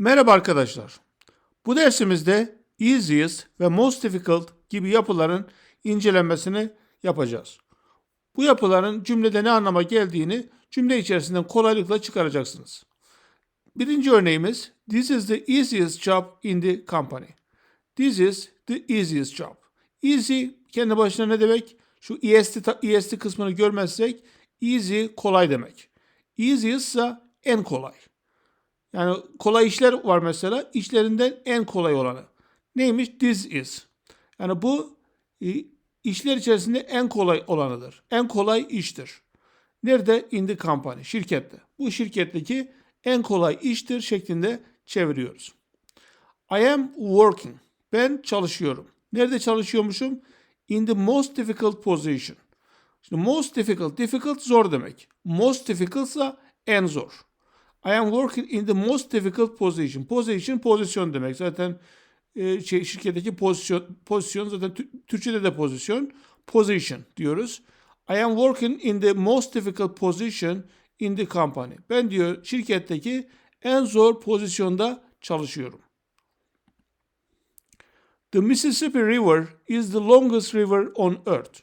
Merhaba arkadaşlar. Bu dersimizde easiest ve most difficult gibi yapıların incelenmesini yapacağız. Bu yapıların cümlede ne anlama geldiğini cümle içerisinden kolaylıkla çıkaracaksınız. Birinci örneğimiz This is the easiest job in the company. This is the easiest job. Easy kendi başına ne demek? Şu est, est kısmını görmezsek easy kolay demek. Easiest ise en kolay. Yani kolay işler var mesela. İşlerinden en kolay olanı. Neymiş? This is. Yani bu e, işler içerisinde en kolay olanıdır. En kolay iştir. Nerede? In the company. Şirkette. Bu şirketteki en kolay iştir şeklinde çeviriyoruz. I am working. Ben çalışıyorum. Nerede çalışıyormuşum? In the most difficult position. Şimdi most difficult, difficult zor demek. Most difficult ise en zor. I am working in the most difficult position. Position pozisyon demek. Zaten e, şey, şirketteki pozisyon pozisyon zaten Tü- Türkçede de pozisyon. Position diyoruz. I am working in the most difficult position in the company. Ben diyor şirketteki en zor pozisyonda çalışıyorum. The Mississippi River is the longest river on earth.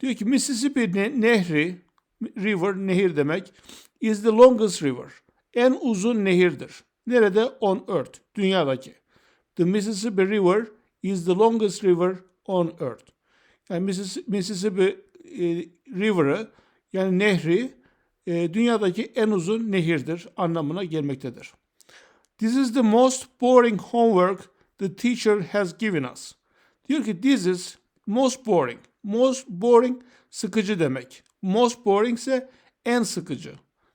Diyor ki Mississippi ne- nehri, river nehir demek, is the longest river. En uzun nehirdir. Nerede? On earth, dünyadaki. The Mississippi River is the longest river on earth. Yani Missis- Mississippi e, River'ı yani nehri e, dünyadaki en uzun nehirdir anlamına gelmektedir. This is the most boring homework the teacher has given us. Diyor ki this is most boring. Most boring sıkıcı demek. Most boring ise en sıkıcı.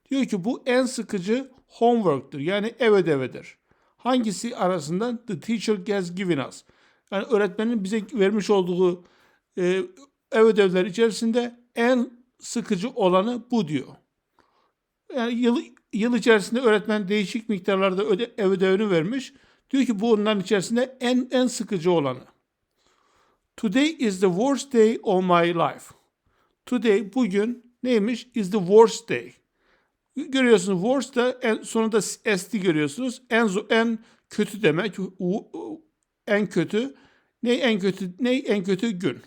Diyor ki bu en sıkıcı homework'tır. Yani ev ödevidir. Hangisi arasından the teacher has given us. Yani öğretmenin bize vermiş olduğu e, ev ödevleri içerisinde en sıkıcı olanı bu diyor. Yani yıl, yıl içerisinde öğretmen değişik miktarlarda öde, ev ödevini vermiş. Diyor ki bu onların içerisinde en en sıkıcı olanı. Today is the worst day of my life. Today bugün neymiş? Is the worst day. Görüyorsunuz worst da en, sonunda st görüyorsunuz. En en kötü demek. En kötü. Ne en kötü ne en kötü gün.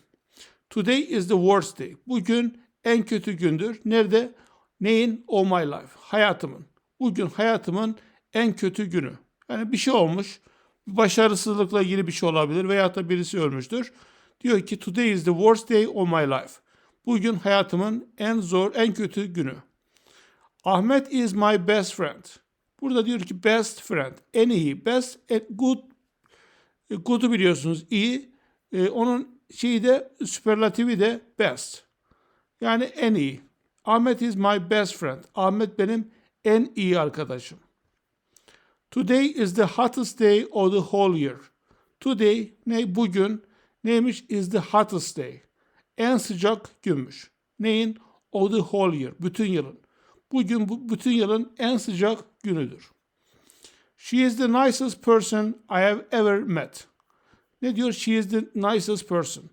Today is the worst day. Bugün en kötü gündür. Nerede? Neyin? All my life. Hayatımın. Bugün hayatımın en kötü günü. Yani bir şey olmuş. Başarısızlıkla ilgili bir şey olabilir veya da birisi ölmüştür. Diyor ki today is the worst day of my life. Bugün hayatımın en zor, en kötü günü. Ahmet is my best friend. Burada diyor ki best friend. En iyi. Best, good. E, Good'u biliyorsunuz iyi. E, onun şeyi de süperlatifi de best. Yani en iyi. Ahmet is my best friend. Ahmet benim en iyi arkadaşım. Today is the hottest day of the whole year. Today ne bugün neymiş is the hottest day. En sıcak günmüş. Neyin? Of the whole year. Bütün yılın. Bugün bu bütün yılın en sıcak günüdür. She is the nicest person I have ever met. Ne diyor? She is the nicest person.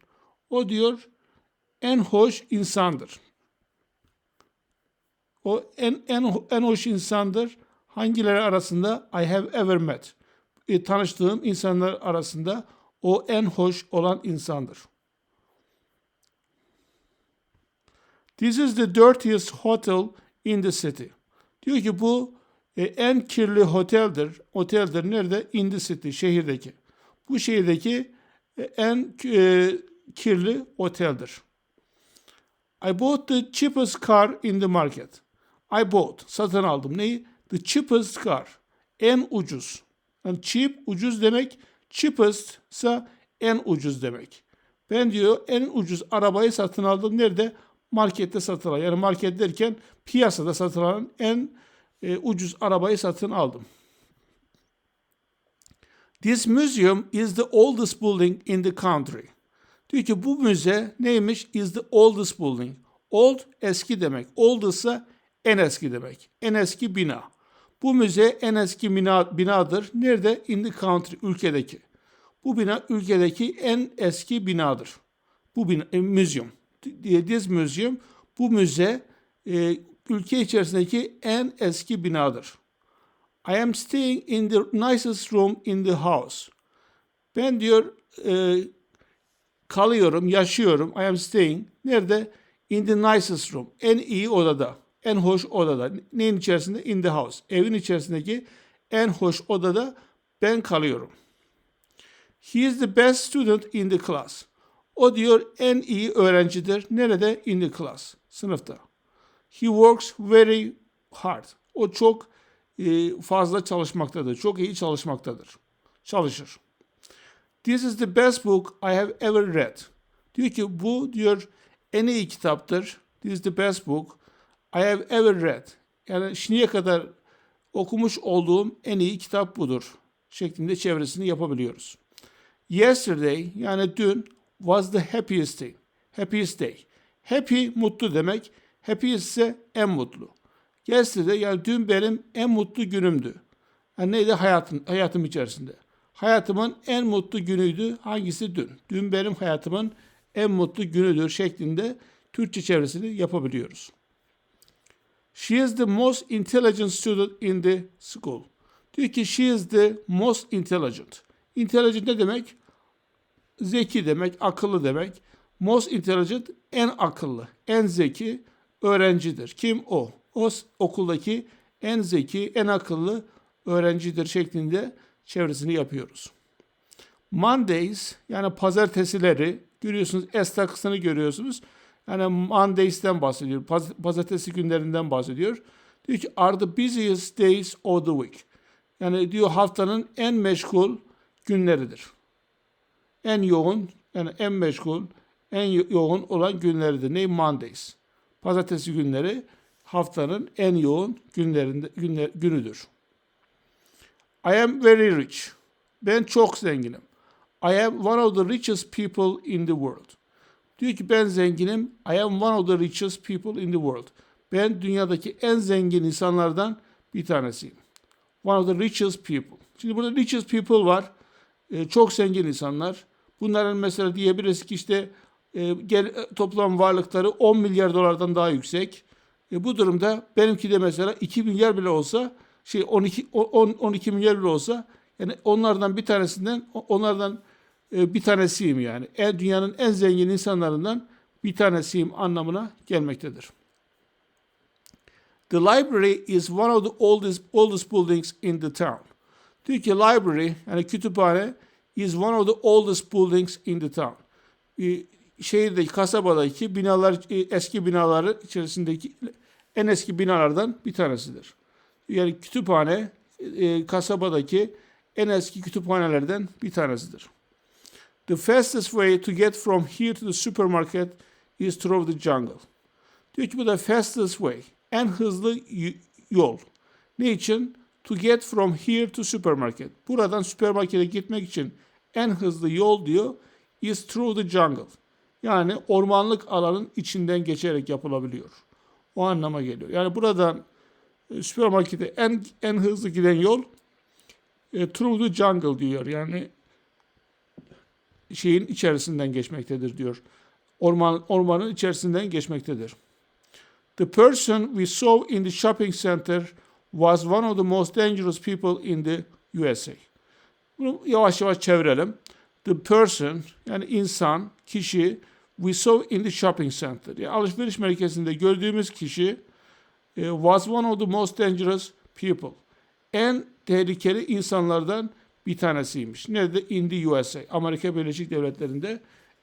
O diyor en hoş insandır. O en en en hoş insandır. Hangileri arasında? I have ever met. E, tanıştığım insanlar arasında o en hoş olan insandır. This is the dirtiest hotel in the city. Diyor ki bu e, en kirli oteldir. Oteldir nerede? In the city, şehirdeki. Bu şehirdeki e, en e, kirli oteldir. I bought the cheapest car in the market. I bought, satın aldım. Neyi? The cheapest car. En ucuz. Yani cheap, ucuz demek. Cheapest ise en ucuz demek. Ben diyor en ucuz arabayı satın aldım. Nerede? Markette satın aldım. Yani market derken piyasada satın alan en e, ucuz arabayı satın aldım. This museum is the oldest building in the country. Diyor ki bu müze neymiş? Is the oldest building. Old eski demek. Old ise en eski demek. En eski bina. Bu müze en eski bina, binadır. Nerede? In the country, ülkedeki. Bu bina ülkedeki en eski binadır. Bu bina, e, museum. This museum, bu müze e, ülke içerisindeki en eski binadır. I am staying in the nicest room in the house. Ben diyor e, kalıyorum, yaşıyorum. I am staying. Nerede? In the nicest room. En iyi odada. En hoş odada. Neyin içerisinde? In the house. Evin içerisindeki en hoş odada ben kalıyorum. He is the best student in the class. O diyor en iyi öğrencidir. Nerede? In the class. Sınıfta. He works very hard. O çok e, fazla çalışmaktadır. Çok iyi çalışmaktadır. Çalışır. This is the best book I have ever read. Diyor ki bu diyor en iyi kitaptır. This is the best book I have ever read. Yani şimdiye kadar okumuş olduğum en iyi kitap budur. Şeklinde çevresini yapabiliyoruz. Yesterday yani dün was the happiest day. Happiest day. Happy mutlu demek. Happiest ise en mutlu. Yesterday yani dün benim en mutlu günümdü. Yani neydi hayatım, hayatım içerisinde. Hayatımın en mutlu günüydü. Hangisi dün? Dün benim hayatımın en mutlu günüdür şeklinde Türkçe çevresini yapabiliyoruz. She is the most intelligent student in the school. Diyor ki she is the most intelligent. Intelligent ne demek? Zeki demek, akıllı demek. Most intelligent en akıllı, en zeki öğrencidir. Kim o? O okuldaki en zeki, en akıllı öğrencidir şeklinde çevresini yapıyoruz. Mondays yani pazartesileri görüyorsunuz S takısını görüyorsunuz. Yani Mondays'ten bahsediyor. Paz- pazartesi günlerinden bahsediyor. Diyor ki are the busiest days of the week. Yani diyor haftanın en meşgul günleridir. En yoğun yani en meşgul, en yo- yoğun olan günleridir. Ne? Mondays. Pazartesi günleri haftanın en yoğun günlerinde günler, günüdür. I am very rich. Ben çok zenginim. I am one of the richest people in the world. Diyor ki ben zenginim. I am one of the richest people in the world. Ben dünyadaki en zengin insanlardan bir tanesiyim. One of the richest people. Şimdi burada richest people var. Ee, çok zengin insanlar. Bunların mesela diyebiliriz ki işte e, e, toplam varlıkları 10 milyar dolardan daha yüksek. E, bu durumda benimki de mesela 2 milyar bile olsa şey 12 10 12 milyar bile olsa yani onlardan bir tanesinden onlardan e, bir tanesiyim yani. E, dünyanın en zengin insanlarından bir tanesiyim anlamına gelmektedir. The library is one of the oldest oldest buildings in the town. Diyor ki library yani kütüphane is one of the oldest buildings in the town. E, şehirdeki kasabadaki binalar e, eski binaları içerisindeki en eski binalardan bir tanesidir. Yani kütüphane e, kasabadaki en eski kütüphanelerden bir tanesidir. The fastest way to get from here to the supermarket is through the jungle. Diyor ki bu da fastest way. En hızlı yol. Ne için? To get from here to supermarket. Buradan süpermarkete gitmek için en hızlı yol diyor is through the jungle. Yani ormanlık alanın içinden geçerek yapılabiliyor. O anlama geliyor. Yani buradan e, süpermarkete en en hızlı giden yol e, through the jungle diyor. Yani şeyin içerisinden geçmektedir diyor. Orman ormanın içerisinden geçmektedir. The person we saw in the shopping center was one of the most dangerous people in the USA. Bunu yavaş yavaş çevirelim. The person yani insan, kişi we saw in the shopping center. Yani alışveriş merkezinde gördüğümüz kişi e, was one of the most dangerous people. En tehlikeli insanlardan bir tanesiymiş. Nerede? In the USA. Amerika Birleşik Devletleri'nde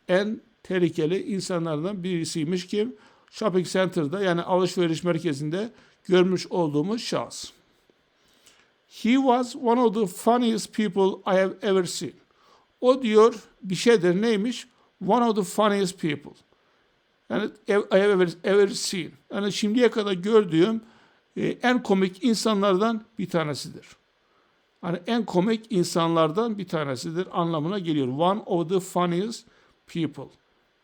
en tehlikeli insanlardan birisiymiş kim? Shopping Center'da yani alışveriş merkezinde görmüş olduğumuz şahıs. He was one of the funniest people I have ever seen. O diyor bir şeydir neymiş? One of the funniest people. Yani I have ever, ever seen. Yani şimdiye kadar gördüğüm e, en komik insanlardan bir tanesidir. Hani en komik insanlardan bir tanesidir anlamına geliyor. One of the funniest people.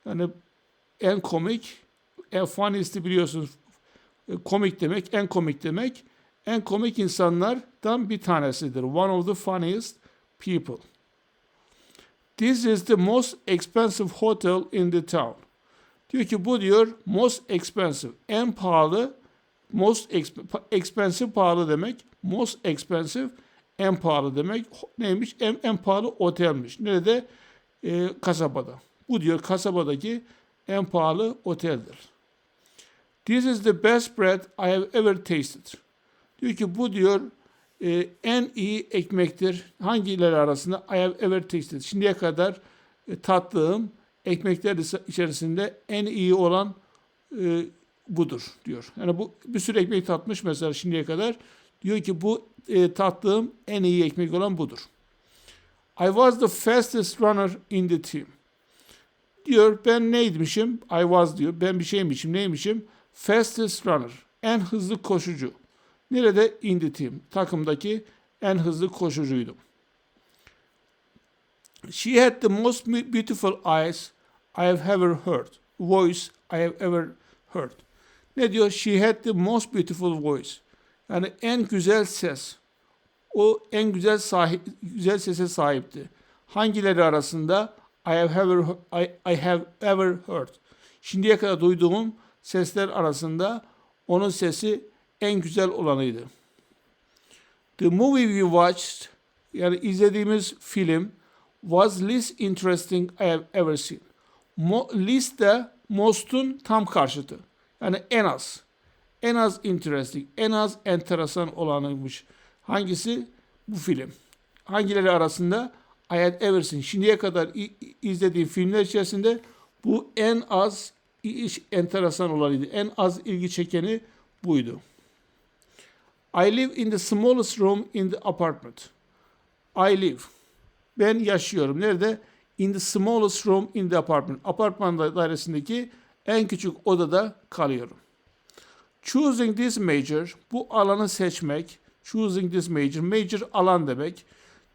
Yani en komik, en funniest'i biliyorsunuz e, komik demek, en komik demek. En komik insanlardan bir tanesidir. One of the funniest people. This is the most expensive hotel in the town. Diyor ki bu diyor most expensive, en pahalı Most exp- expensive pahalı demek. Most expensive en pahalı demek. Neymiş? En, en pahalı otelmiş. Nerede? Ee, kasabada. Bu diyor kasabadaki en pahalı oteldir. This is the best bread I have ever tasted. Diyor ki bu diyor e, en iyi ekmektir. Hangileri arasında I have ever tasted. Şimdiye kadar e, tattığım ekmekler içerisinde en iyi olan e, budur diyor. Yani bu bir sürü ekmek tatmış mesela şimdiye kadar. Diyor ki bu e, tattığım en iyi ekmek olan budur. I was the fastest runner in the team. Diyor ben neymişim? I was diyor. Ben bir şeymişim. Neymişim? Fastest runner. En hızlı koşucu. Nerede? In the team. Takımdaki en hızlı koşucuydum. She had the most beautiful eyes I have ever heard. Voice I have ever heard. Ne diyor? She had the most beautiful voice. Yani en güzel ses. O en güzel sahip, güzel sese sahipti. Hangileri arasında? I have ever I, I have ever heard. Şimdiye kadar duyduğum sesler arasında onun sesi en güzel olanıydı. The movie we watched yani izlediğimiz film was least interesting I have ever seen. Mo, least de most'un tam karşıtı. Yani en az. En az interesting, en az enteresan olanıymış. Hangisi? Bu film. Hangileri arasında? I had ever seen. Şimdiye kadar izlediğim filmler içerisinde bu en az enteresan olanıydı. En az ilgi çekeni buydu. I live in the smallest room in the apartment. I live. Ben yaşıyorum. Nerede? In the smallest room in the apartment. Apartman da- dairesindeki en küçük odada kalıyorum. Choosing this major, bu alanı seçmek. Choosing this major, major alan demek.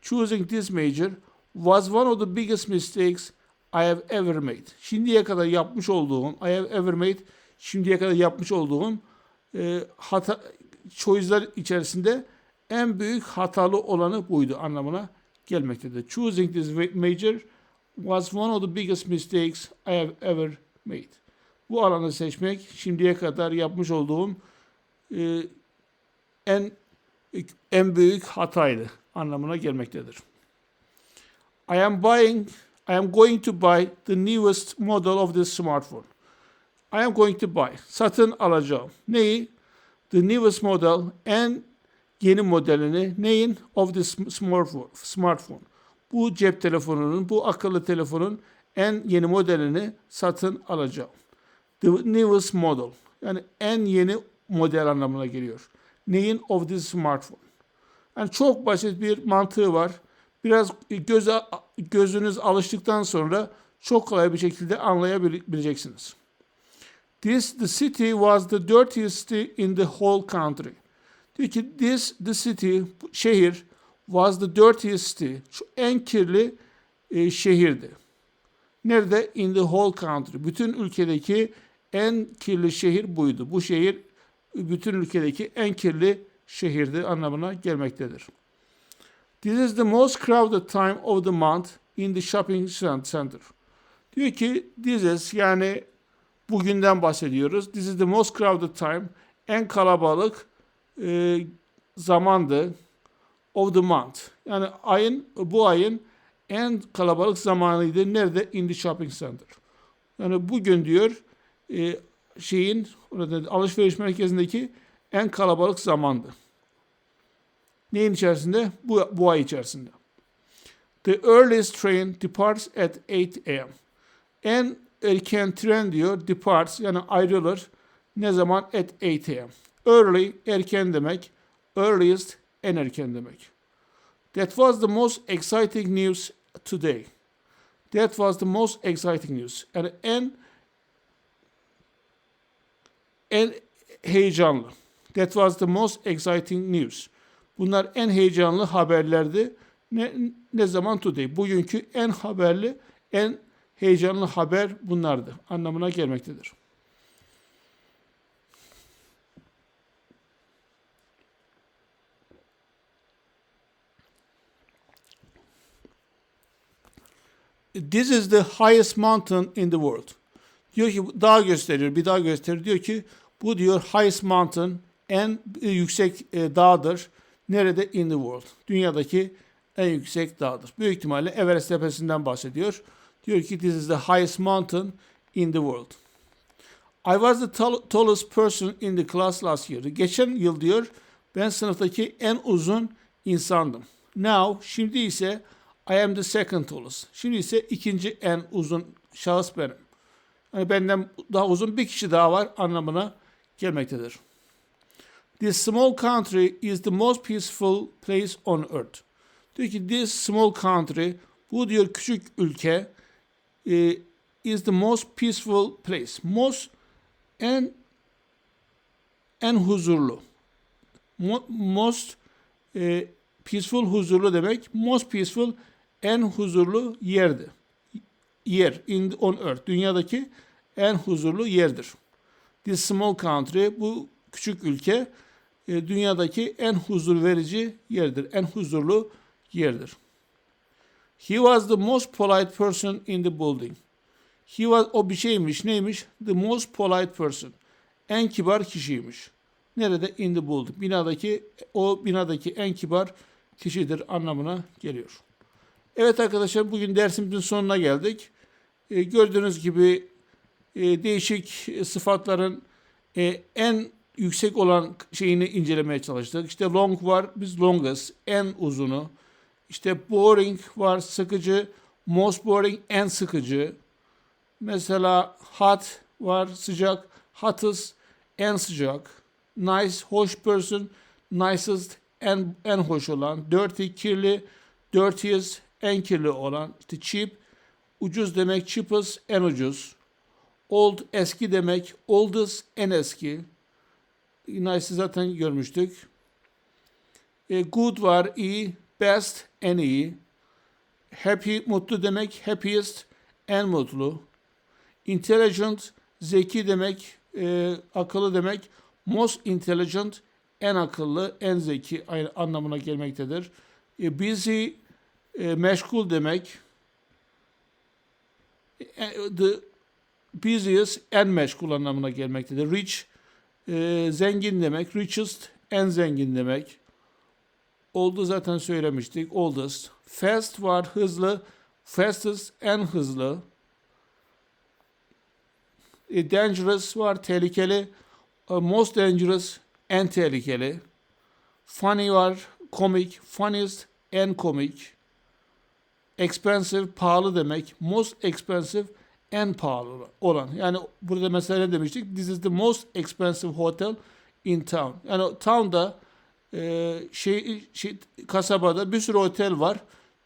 Choosing this major was one of the biggest mistakes I have ever made. Şimdiye kadar yapmış olduğum, I have ever made, şimdiye kadar yapmış olduğum e, hata, choice'lar içerisinde en büyük hatalı olanı buydu anlamına gelmektedir. Choosing this major was one of the biggest mistakes I have ever made. Bu alanı seçmek şimdiye kadar yapmış olduğum e, en en büyük hataydı anlamına gelmektedir. I am buying I am going to buy the newest model of this smartphone. I am going to buy. Satın alacağım. Neyi? The newest model. En yeni modelini. Neyin? Of this smartphone. Bu cep telefonunun, bu akıllı telefonun en yeni modelini satın alacağım. The newest model. Yani en yeni model anlamına geliyor. Neyin? Of this smartphone. Yani çok basit bir mantığı var. Biraz göze, gözünüz alıştıktan sonra çok kolay bir şekilde anlayabileceksiniz. This the city was the dirtiest in the whole country. Diyor ki this the city şehir was the dirtiest. Şu en kirli e, şehirdi. Nerede? In the whole country. Bütün ülkedeki en kirli şehir buydu. Bu şehir bütün ülkedeki en kirli şehirdi anlamına gelmektedir. This is the most crowded time of the month in the shopping center. Diyor ki this is yani bugünden bahsediyoruz. This is the most crowded time. En kalabalık e, zamandı of the month. Yani ayın bu ayın en kalabalık zamanıydı. Nerede? In the shopping center. Yani bugün diyor e, şeyin alışveriş merkezindeki en kalabalık zamandı. Neyin içerisinde? Bu, bu ay içerisinde. The earliest train departs at 8 a.m. En erken tren diyor departs yani ayrılır. Ne zaman? At 8 a.m. Early erken demek. Earliest en erken demek. That was the most exciting news today. That was the most exciting news. Yani en en heyecanlı. That was the most exciting news. Bunlar en heyecanlı haberlerdi. Ne, ne zaman today? Bugünkü en haberli, en heyecanlı haber bunlardı. Anlamına gelmektedir. This is the highest mountain in the world. Diyor ki dağ gösteriyor, bir dağ gösteriyor. Diyor ki Bu diyor highest mountain en yüksek e, dağdır. Nerede? In the world. Dünyadaki en yüksek dağdır. Büyük ihtimalle Everest tepesinden bahsediyor. Diyor ki this is the highest mountain in the world. I was the tall- tallest person in the class last year. Geçen yıl diyor ben sınıftaki en uzun insandım. Now şimdi ise I am the second tallest. Şimdi ise ikinci en uzun şahıs benim. Yani benden daha uzun bir kişi daha var anlamına gelmektedir. This small country is the most peaceful place on earth. Diyor ki this small country, bu diyor küçük ülke e, is the most peaceful place. Most en en huzurlu. Mo- most e, peaceful huzurlu demek. Most peaceful en huzurlu yerdi. Yer in on earth. Dünyadaki en huzurlu yerdir. This small country bu küçük ülke e, dünyadaki en huzur verici yerdir. En huzurlu yerdir. He was the most polite person in the building. He was o bir şeymiş. Neymiş? The most polite person. En kibar kişiymiş. Nerede? In the building. Binadaki o binadaki en kibar kişidir anlamına geliyor. Evet arkadaşlar bugün dersimizin sonuna geldik. E, gördüğünüz gibi e, değişik sıfatların e, en yüksek olan şeyini incelemeye çalıştık. İşte long var, biz longest, en uzunu. İşte boring var, sıkıcı. Most boring, en sıkıcı. Mesela hot var, sıcak. Hottest, en sıcak. Nice, hoş person. Nicest, en, en hoş olan. Dirty, kirli. Dirtiest, en kirli olan. İşte cheap, ucuz demek. Cheapest, en ucuz. Old, eski demek. Oldest, en eski. Nice'ı zaten görmüştük. E, good var, iyi. Best, en iyi. Happy, mutlu demek. Happiest, en mutlu. Intelligent, zeki demek. e, akıllı demek. Most intelligent, en akıllı, en zeki anlamına gelmektedir. E, busy, e, meşgul demek. E, the busiest, en meşgul anlamına gelmektedir. Rich, e, zengin demek. Richest, en zengin demek. Oldu zaten söylemiştik. Oldest. Fast var, hızlı. Fastest, en hızlı. E, dangerous var, tehlikeli. E, most dangerous, en tehlikeli. Funny var, komik. Funniest, en komik. Expensive, pahalı demek. Most expensive, en pahalı olan. Yani burada mesela ne demiştik? This is the most expensive hotel in town. Yani town'da e, şey, şey kasabada bir sürü otel var.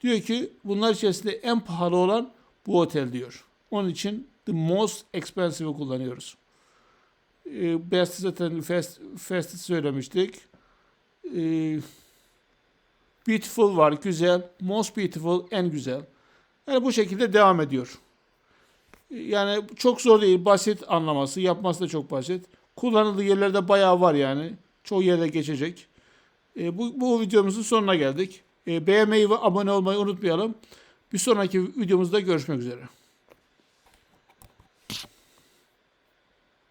Diyor ki bunlar içerisinde en pahalı olan bu otel diyor. Onun için the most expensive'ı kullanıyoruz. E, best zaten fast, fast'ı söylemiştik. E, beautiful var, güzel. Most beautiful, en güzel. Yani bu şekilde devam ediyor. Yani çok zor değil, basit anlaması, yapması da çok basit. Kullanıldığı yerlerde bayağı var yani. Çoğu yerde geçecek. E, bu, bu videomuzun sonuna geldik. E, beğenmeyi ve abone olmayı unutmayalım. Bir sonraki videomuzda görüşmek üzere.